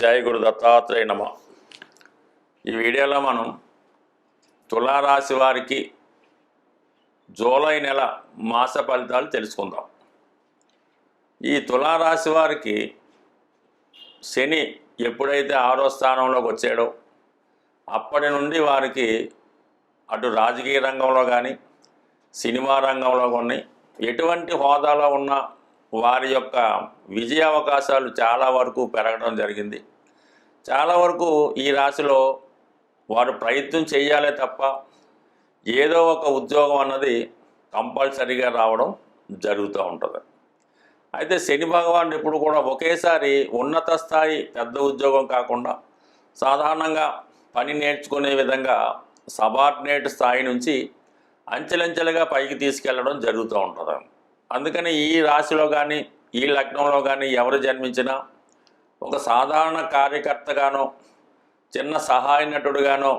జై గురు దత్తాత్రేయ నమ. ఈ వీడియోలో మనం తులారాశి వారికి జూలై నెల మాస ఫలితాలు తెలుసుకుందాం. ఈ తులారాశి వారికి శని ఎప్పుడైతే ఆరో స్థానంలోకి వచ్చాడో అప్పటి నుండి వారికి అటు రాజకీయ రంగంలో కానీ సినిమా రంగంలో కానీ ఎటువంటి హోదాలో ఉన్న వారి యొక్క విజయ అవకాశాలు చాలా వరకు పెరగడం జరిగింది. చాలా వరకు ఈ రాశిలో వారు ప్రయత్నం చేయాలే తప్ప ఏదో ఒక ఉద్యోగం అన్నది కంపల్సరీగా రావడం జరుగుతూ ఉంటుంది. అయితే శని భగవాన్ ఇప్పుడు కూడా ఒకేసారి ఉన్నత స్థాయి పెద్ద ఉద్యోగం కాకుండా సాధారణంగా పని నేర్చుకునే విధంగా సబార్డినేట్ స్థాయి నుంచి అంచెలంచెలుగా పైకి తీసుకెళ్ళడం జరుగుతూ ఉంటుంది అందుకని ఈ రాశిలో కానీ ఈ లగ్నంలో కానీ ఎవరు జన్మించినా ఒక సాధారణ కార్యకర్తగానో చిన్న సహాయ నటుడుగానో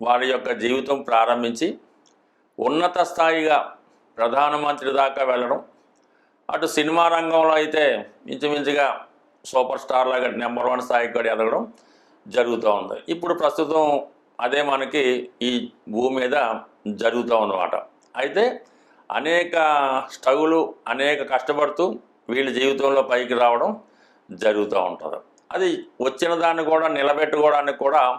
వారి యొక్క జీవితం ప్రారంభించి ఉన్నత స్థాయిగా ప్రధానమంత్రి దాకా వెళ్ళడం అటు సినిమా రంగంలో అయితే ఇంచుమించుగా సూపర్ స్టార్ లాగా నెంబర్ వన్ స్థాయికి కూడా ఎదగడం జరుగుతూ ఉంది. ఇప్పుడు ప్రస్తుతం అదే మనకి ఈ భూమి మీద జరుగుతూ ఉందన్నమాట అయితే అనేక స్ట్రగులు అనేక కష్టపడుతూ వీళ్ళ జీవితంలో పైకి రావడం జరుగుతూ ఉంటుంది. అది వచ్చిన దాన్ని కూడా నిలబెట్టుకోవడానికి కూడా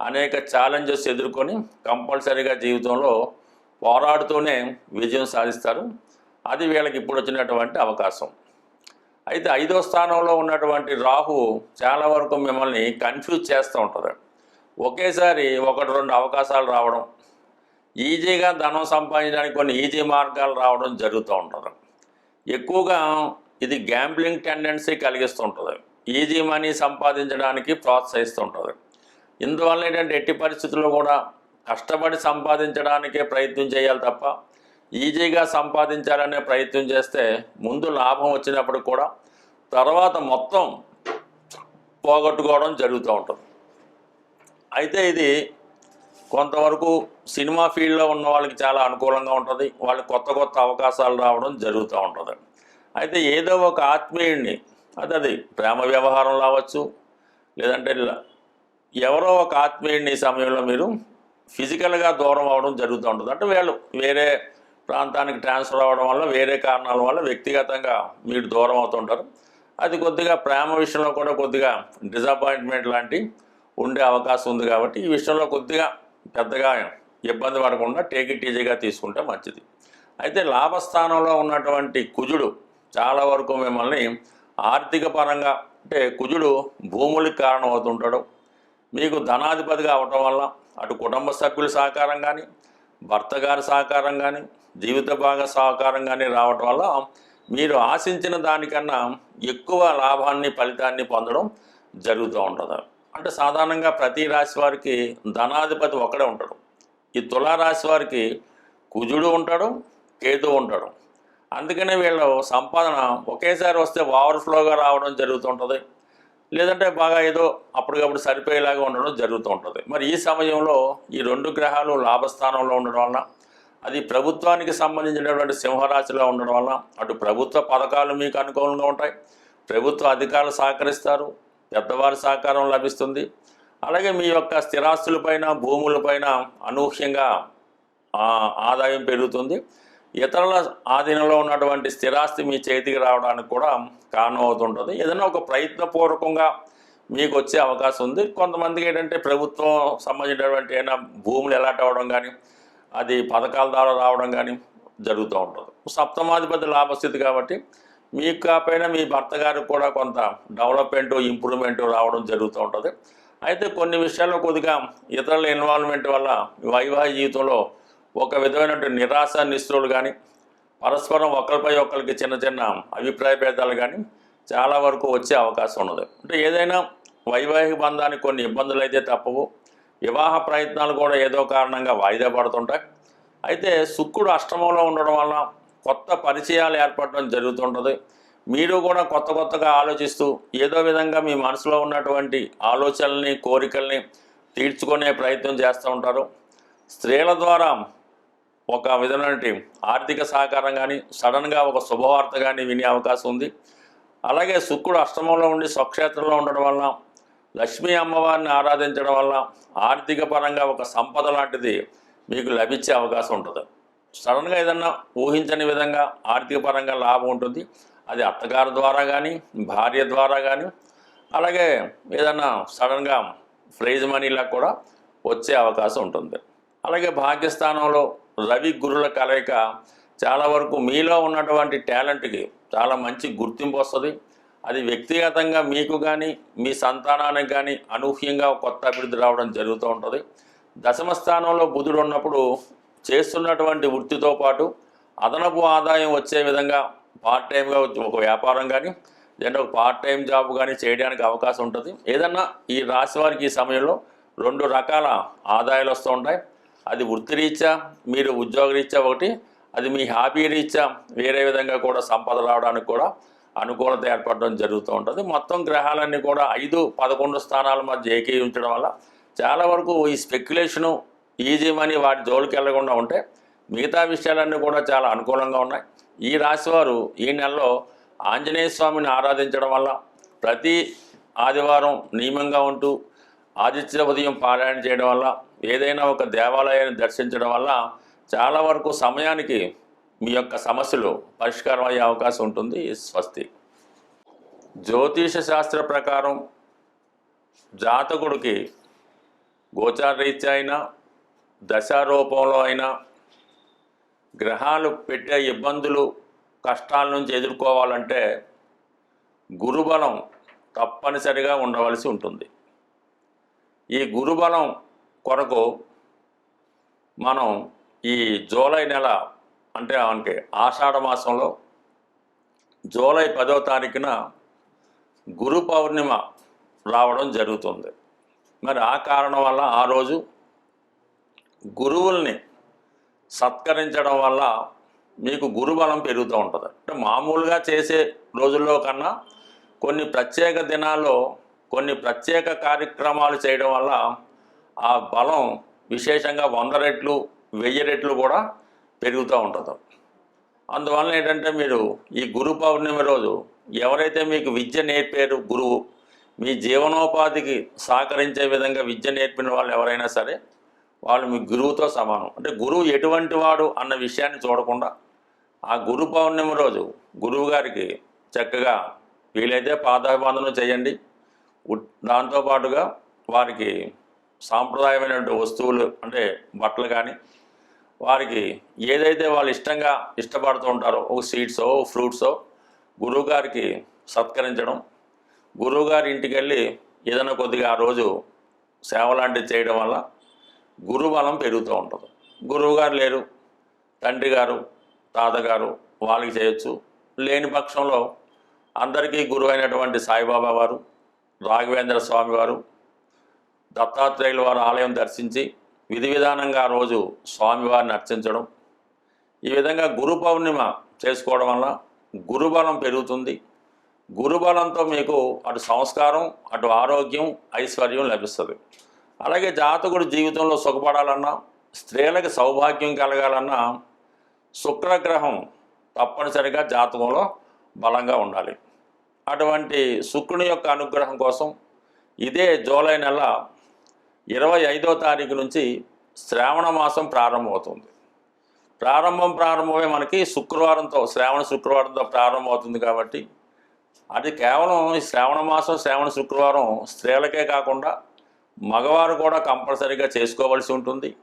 అనేక ఛాలెంజెస్ ఎదుర్కొని కంపల్సరీగా జీవితంలో పోరాడుతూనే విజయం సాధిస్తారు. అది వీళ్ళకి ఇప్పుడు వచ్చినటువంటి అవకాశం. అయితే ఐదో స్థానంలో ఉన్నటువంటి రాహు చాలా వరకు మిమ్మల్ని కన్ఫ్యూజ్ చేస్తూ ఉంటుంది. ఒకేసారి ఒకటి రెండు అవకాశాలు రావడం ఈజీగా ధనం సంపాదించడానికి కొన్ని ఈజీ మార్గాలు రావడం జరుగుతూ ఉంటుంది. ఎక్కువగా ఇది గ్యాంబ్లింగ్ టెండెన్సీ కలిగిస్తుంటుంది. ఈజీ మనీ సంపాదించడానికి ప్రోత్సహిస్తుంటుంది. ఇందువల్ల ఏంటంటే ఎట్టి పరిస్థితుల్లో కూడా కష్టపడి సంపాదించడానికే ప్రయత్నం చేయాలి తప్ప ఈజీగా సంపాదించాలనే ప్రయత్నం చేస్తే ముందు లాభం వచ్చినప్పుడు కూడా తర్వాత మొత్తం పోగొట్టుకోవడం జరుగుతూ ఉంటుంది. అయితే ఇది కొంతవరకు సినిమా ఫీల్డ్లో ఉన్న వాళ్ళకి చాలా అనుకూలంగా ఉంటుంది. వాళ్ళకి కొత్త కొత్త అవకాశాలు రావడం జరుగుతూ ఉంటుంది. అయితే ఏదో ఒక ఆత్మీయుడిని అది అది ప్రేమ వ్యవహారం రావచ్చు లేదంటే ఎవరో ఒక ఆత్మీయుడిని సమయంలో మీరు ఫిజికల్గా దూరం అవ్వడం జరుగుతూ ఉంటుంది. అంటే వీళ్ళు వేరే ప్రాంతానికి ట్రాన్స్ఫర్ అవ్వడం వల్ల వేరే కారణాల వల్ల వ్యక్తిగతంగా మీరు దూరం అవుతుంటారు అది కొద్దిగా ప్రేమ విషయంలో కూడా కొద్దిగా డిసప్పాయింట్మెంట్ లాంటి ఉండే అవకాశం ఉంది కాబట్టి ఈ విషయంలో కొద్దిగా పెద్దగా ఇబ్బంది పడకుండా టేక్ ఇట్ ఈజీగా తీసుకుంటే మంచిది. అయితే లాభస్థానంలో ఉన్నటువంటి కుజుడు చాలా వరకు మిమ్మల్ని ఆర్థిక పరంగా అంటే కుజుడు భూములకు కారణమవుతుంటాడు. మీకు ధనాధిపతిగా అవటం వల్ల అటు కుటుంబ సభ్యుల సహకారం కానీ భర్త గారి సహకారం కానీ జీవిత భాగ సహకారం కానీ రావటం వల్ల మీరు ఆశించిన దానికన్నా ఎక్కువ లాభాన్ని ఫలితాన్ని పొందడం జరుగుతూ ఉంటుంది. అంటే సాధారణంగా ప్రతి రాశి వారికి ధనాధిపతి ఒకడే ఉంటాడు. ఈ తులారాశి వారికి కుజుడు ఉంటాడు కేతు ఉంటాడు. అందుకనే వీళ్ళు సంపాదన ఒకేసారి వస్తే ఓవర్ఫ్లోగా రావడం జరుగుతుంటుంది. లేదంటే బాగా ఏదో అప్పటికప్పుడు సరిపోయేలాగా ఉండడం జరుగుతూ ఉంటుంది మరి ఈ సమయంలో ఈ రెండు గ్రహాలు లాభస్థానంలో ఉండడం వలన అది ప్రభుత్వానికి సంబంధించినటువంటి సింహరాశిలో ఉండడం వలన అటు ప్రభుత్వ పథకాలు మీకు అనుకూలంగా ఉంటాయి. ప్రభుత్వ అధికారులు సహకరిస్తారు. పెద్దవారి సహకారం లభిస్తుంది. అలాగే మీ యొక్క స్థిరాస్తులపైన భూములపైన అనూహ్యంగా ఆదాయం పెరుగుతుంది. ఇతరుల ఆధీనంలో ఉన్నటువంటి స్థిరాస్తి మీ చేతికి రావడానికి కూడా కారణం అవుతుంటుంది ఏదైనా ఒక ప్రయత్నపూర్వకంగా మీకు వచ్చే అవకాశం ఉంది. కొంతమందికి ఏంటంటే ప్రభుత్వం సంబంధించినటువంటి ఏమైనా భూములు ఎలాట్ అవ్వడం కానీ అది పథకాల ద్వారా రావడం కానీ జరుగుతూ ఉంటుంది. సప్తమాధిపతి లాభస్థితి కాబట్టి మీకు కాకపోయినా మీ భర్త గారికి కూడా కొంత డెవలప్మెంట్ ఇంప్రూవ్మెంట్ రావడం జరుగుతూ ఉంటుంది. అయితే కొన్ని విషయాల్లో కొద్దిగా ఇతరుల ఇన్వాల్వ్మెంట్ వల్ల వైవాహిక జీవితంలో ఒక విధమైనటువంటి నిరాశ నిస్త్రులు కానీ పరస్పరం ఒకరిపై ఒకరికి చిన్న చిన్న అభిప్రాయ భేదాలు కానీ చాలా వరకు వచ్చే అవకాశం ఉన్నది. అంటే ఏదైనా వైవాహిక బంధానికి కొన్ని ఇబ్బందులు అయితే తప్పవు. వివాహ ప్రయత్నాలు కూడా ఏదో కారణంగా వాయిదా పడుతుంటాయి. అయితే శుక్రుడు అష్టమంలో ఉండడం వల్ల కొత్త పరిచయాలు ఏర్పడడం జరుగుతుంటుంది. మీరు కూడా కొత్త కొత్తగా ఆలోచిస్తూ ఏదో విధంగా మీ మనసులో ఉన్నటువంటి ఆలోచనల్ని కోరికల్ని తీర్చుకునే ప్రయత్నం చేస్తూ ఉంటారు. స్త్రీల ద్వారా ఒక విధమైనటువంటి ఆర్థిక సహకారం కానీ సడన్గా ఒక శుభవార్త కానీ వినే అవకాశం ఉంది. అలాగే శుక్రుడు అష్టమంలో ఉండి స్వక్షేత్రంలో ఉండడం వల్ల లక్ష్మీ అమ్మవారిని ఆరాధించడం వల్ల ఆర్థిక పరంగా ఒక సంపద లాంటిది మీకు లభించే అవకాశం ఉంటుంది. సడన్గా ఏదన్నా ఊహించని విధంగా ఆర్థిక పరంగా లాభం ఉంటుంది. అది అత్తగారు ద్వారా కానీ భార్య ద్వారా కానీ అలాగే ఏదన్నా సడన్గా ప్రైజ్ మనీలా కూడా వచ్చే అవకాశం ఉంటుంది. అలాగే భాగ్యస్థానంలో రవి గురుల కలయిక చాలా వరకు మీలో ఉన్నటువంటి టాలెంట్కి చాలా మంచి గుర్తింపు వస్తుంది. అది వ్యక్తిగతంగా మీకు కానీ మీ సంతానానికి కానీ అనూహ్యంగా కొత్త అభివృద్ధి రావడం జరుగుతూ ఉంటుంది. దశమ స్థానంలో బుధుడు ఉన్నప్పుడు చేస్తున్నటువంటి వృత్తితో పాటు అదనపు ఆదాయం వచ్చే విధంగా పార్ట్ టైంగా ఒక వ్యాపారం కానీ లేదంటే ఒక పార్ట్ టైం జాబ్ కానీ చేయడానికి అవకాశం ఉంటుంది. ఏదన్నా ఈ రాశి వారికి ఈ సమయంలో రెండు రకాల ఆదాయాలు వస్తూ ఉంటాయి. అది వృత్తిరీత్యా మీరు ఉద్యోగరీత్యా ఒకటి అది మీ హాబీ రీత్యా వేరే విధంగా కూడా సంపద రావడానికి కూడా అనుకూలత ఏర్పడడం జరుగుతూ ఉంటుంది. మొత్తం గ్రహాలన్నీ కూడా ఐదు పదకొండు స్థానాల మధ్య ఏకీవించడం వల్ల చాలా వరకు ఈ స్పెక్యులేషను ఈజీ మనీ వాటి జోలికి వెళ్ళకుండా ఉంటే మిగతా విషయాలన్నీ కూడా చాలా అనుకూలంగా ఉన్నాయి. ఈ రాశివారు ఈ నెలలో ఆంజనేయ స్వామిని ఆరాధించడం వల్ల ప్రతి ఆదివారం నియమంగా ఉంటూ ఆదిత్య ఉదయం పారాయణ చేయడం వల్ల ఏదైనా ఒక దేవాలయాన్ని దర్శించడం వల్ల చాలా వరకు సమయానికి మీ యొక్క సమస్యలు పరిష్కారం అయ్యే అవకాశం ఉంటుంది. స్వస్తి. జ్యోతిష శాస్త్ర ప్రకారం జాతకుడికి గోచార రీత్యా అయినా దశారూపంలో అయినా గ్రహాలు పెట్టే ఇబ్బందులు కష్టాల నుంచి ఎదుర్కోవాలంటే గురుబలం తప్పనిసరిగా ఉండవలసి ఉంటుంది. ఈ గురుబలం కొరకు మనం ఈ జూలై నెల అంటే మనకి ఆషాఢ మాసంలో జూలై పదో తారీఖున గురు పౌర్ణిమ రావడం జరుగుతుంది. మరి ఆ కారణం వల్ల ఆ రోజు గురువుల్ని సత్కరించడం వల్ల మీకు గురుబలం పెరుగుతూ ఉంటుంది. అంటే మామూలుగా చేసే రోజుల్లో కన్నా కొన్ని ప్రత్యేక దినాల్లో కొన్ని ప్రత్యేక కార్యక్రమాలు చేయడం వల్ల ఆ బలం విశేషంగా వంద రెట్లు వెయ్యి రెట్లు కూడా పెరుగుతూ ఉంటుంది. అందువలన ఏంటంటే మీరు ఈ గురు పౌర్ణమి రోజు ఎవరైతే మీకు విద్య నేర్పారు గురువు మీ జీవనోపాధికి సహకరించే విధంగా విద్య నేర్పిన వాళ్ళు ఎవరైనా సరే వాళ్ళు మీ గురువుతో సమానం. అంటే గురువు ఎటువంటి వాడు అన్న విషయాన్ని చూడకుండా ఆ గురు పౌర్ణమి రోజు గురువు గారికి చక్కగా వీలైతే పాదాభివందనం చేయండి. దాంతోపాటుగా వారికి సాంప్రదాయమైనటువంటి వస్తువులు అంటే బట్టలు కానీ వారికి ఏదైతే వాళ్ళు ఇష్టంగా ఇష్టపడుతూ ఉంటారో ఒక స్వీట్సో ఫ్రూట్సో గురువుగారికి సత్కరించడం గురువుగారి ఇంటికి వెళ్ళి ఏదైనా కొద్దిగా ఆ రోజు సేవ లాంటివి చేయడం వల్ల గురుబలం పెరుగుతూ ఉంటుంది. గురువుగారు లేరు తండ్రి గారు తాతగారు వాళ్ళకి చేయొచ్చు. లేని పక్షంలో అందరికీ గురువు అయినటువంటి సాయిబాబా వారు రాఘవేంద్ర స్వామి వారు దత్తాత్రేయుల వారి ఆలయం దర్శించి విధి విధానంగా ఆ రోజు స్వామివారిని అర్చించడం. ఈ విధంగా గురు పౌర్ణిమ చేసుకోవడం వల్ల గురుబలం పెరుగుతుంది. గురుబలంతో మీకు అటు సంస్కారం అటు ఆరోగ్యం ఐశ్వర్యం లభిస్తుంది. అలాగే జాతకుడు జీవితంలో సుఖపడాలన్నా స్త్రీలకు సౌభాగ్యం కలగాలన్నా శుక్రగ్రహం తప్పనిసరిగా జాతకంలో బలంగా ఉండాలి. అటువంటి శుక్రుని యొక్క అనుగ్రహం కోసం ఇదే జూలై నెల ఇరవై ఐదో తారీఖు నుంచి శ్రావణ మాసం ప్రారంభమవుతుంది. ప్రారంభం ప్రారంభమే మనకి శుక్రవారంతో శ్రావణ శుక్రవారంతో ప్రారంభమవుతుంది కాబట్టి అది కేవలం ఈ శ్రావణ మాసం శ్రావణ శుక్రవారం స్త్రీలకే కాకుండా మగవారు కూడా కంపల్సరీగా చేసుకోవలసి ఉంటుంది.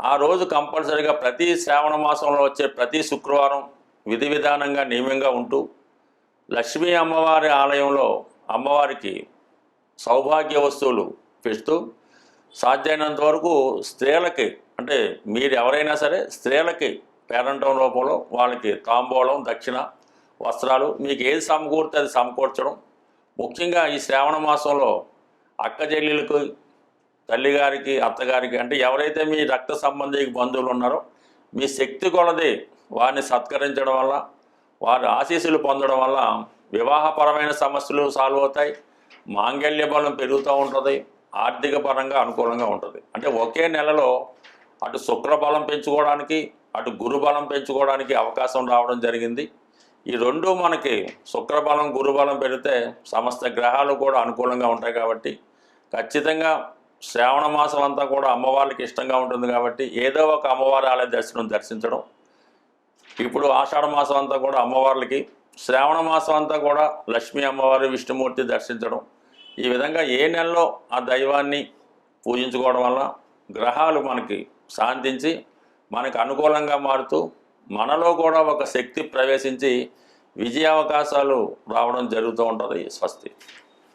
ఆ రోజు కంపల్సరీగా ప్రతి శ్రావణ మాసంలో వచ్చే ప్రతి శుక్రవారం విధి విధానంగా నియమంగా ఉంటూ లక్ష్మీ అమ్మవారి ఆలయంలో అమ్మవారికి సౌభాగ్య వస్తువులు పెడుతూ సాధ్యమైనంత వరకు స్త్రీలకి అంటే మీరు ఎవరైనా సరే స్త్రీలకి పేరంటం రూపంలో వాళ్ళకి తాంబూలం దక్షిణ వస్త్రాలు మీకు ఏది సమకూరితే అది సమకూర్చడం. ముఖ్యంగా ఈ శ్రావణ మాసంలో అక్క చెల్లెలకు తల్లిగారికి అత్తగారికి అంటే ఎవరైతే మీ రక్త సంబంధి బంధువులు ఉన్నారో మీ శక్తి కొలది వారిని సత్కరించడం వల్ల వారి ఆశీస్సులు పొందడం వల్ల వివాహపరమైన సమస్యలు సాల్వ్ అవుతాయి మాంగళ్య బలం పెరుగుతూ ఉంటుంది ఆర్థిక పరంగా అనుకూలంగా ఉంటుంది. అంటే ఒకే నెలలో అటు శుక్ర బలం పెంచుకోవడానికి అటు గురు బలం పెంచుకోవడానికి అవకాశం రావడం జరిగింది. ఈ రెండు మనకి శుక్రబలం గురుబలం పెరిగితే సమస్త గ్రహాలు కూడా అనుకూలంగా ఉంటాయి కాబట్టి ఖచ్చితంగా శ్రావణ మాసం అంతా కూడా అమ్మవారికి ఇష్టంగా ఉంటుంది కాబట్టి ఏదో ఒక అమ్మవారి ఆలయ దర్శనం దర్శించడం. ఇప్పుడు ఆషాఢ మాసం అంతా కూడా అమ్మవార్లకి శ్రావణ మాసం అంతా కూడా లక్ష్మీ అమ్మవారి విష్ణుమూర్తి దర్శించడం. ఈ విధంగా ఏ నెలలో ఆ దైవాన్ని పూజించుకోవడం వల్ల గ్రహాలు మనకి శాంతించి మనకు అనుకూలంగా మారుతూ మనలో కూడా ఒక శక్తి ప్రవేశించి విజయావకాశాలు రావడం జరుగుతూ ఉంటుంది స్వస్తి.